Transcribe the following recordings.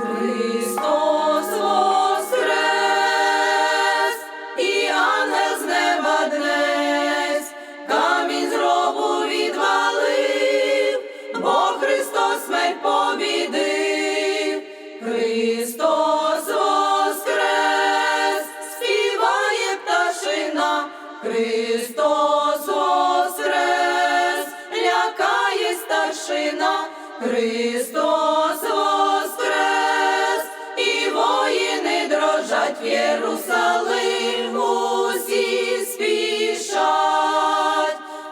Христос воскрес, і ангел з неба камінь з відвалив, бо Христос смерть побідив. Христос воскрес, співає пташина, Христос лякає старшина, Христос воскрес, і воїни дрожать в Єрусалим, усі спішать.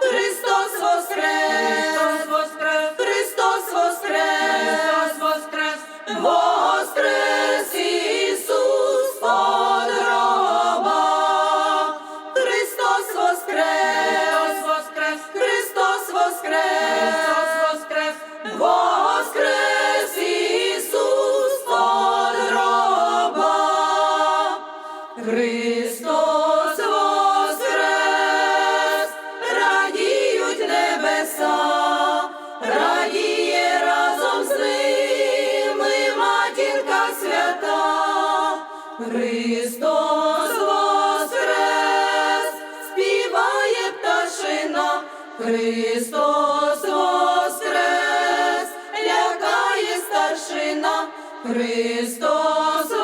Христос воскрес, Христос воскрес, Христос воскрес, воскрес, воскрес Христос воскрес, радіють небеса, радіє разом з ними матінка свята. Христос воскрес, співає пташина, Христос воскрес, лякає старшина, Христос воскрес,